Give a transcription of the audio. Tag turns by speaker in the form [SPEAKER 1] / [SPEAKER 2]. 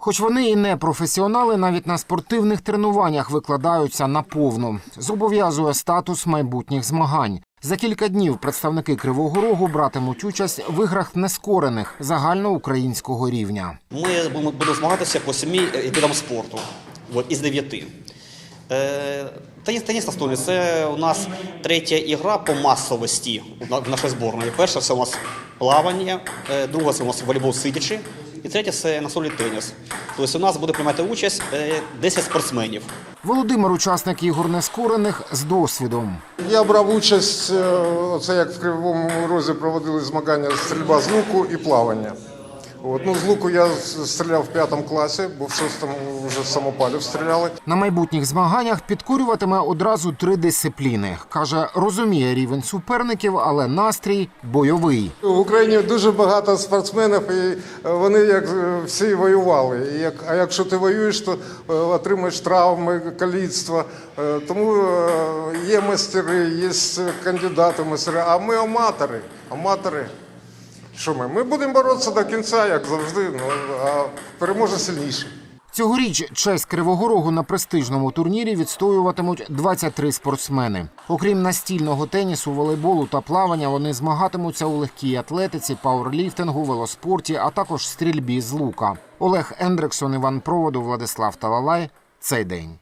[SPEAKER 1] Хоч вони і не професіонали, навіть на спортивних тренуваннях викладаються наповну. Зобов'язує статус майбутніх змагань. За кілька днів представники Кривого Рогу братимуть участь в іграх нескорених загальноукраїнського рівня.
[SPEAKER 2] Ми будемо змагатися по семи е, видам спорту із дев'яти. Е, Теніс, теніс настольний – це у нас третя ігра по масовості на- в нашій зборної. Перша це у нас плавання, е, друга це у нас волейбол сидячи, і третє це настольний теніс. Тобто у нас буде приймати участь е, 10 спортсменів.
[SPEAKER 1] Володимир, учасник ігор нескорених з досвідом.
[SPEAKER 3] Я брав участь, це оце як в Кривому Розі проводили змагання стрільба з луку і плавання. От, ну, з луку я стріляв в п'ятому класі, бо в шостому вже самопалів стріляли.
[SPEAKER 1] На майбутніх змаганнях підкорюватиме одразу три дисципліни. Каже, розуміє рівень суперників, але настрій бойовий.
[SPEAKER 3] В Україні дуже багато спортсменів, і е, вони як е, всі воювали. І як, а якщо ти воюєш, то е, отримаєш травми, каліцтва. Тому є майстери, є кандидати майстери, а ми аматори. Аматори. Що ми? Ми будемо боротися до кінця, як завжди, ну, а переможе сильніший.
[SPEAKER 1] Цьогоріч честь Кривого Рогу на престижному турнірі відстоюватимуть 23 спортсмени. Окрім настільного тенісу, волейболу та плавання, вони змагатимуться у легкій атлетиці, пауерліфтингу, велоспорті, а також стрільбі з лука. Олег Ендрексон, Іван Проводу, Владислав Талалай. Цей день.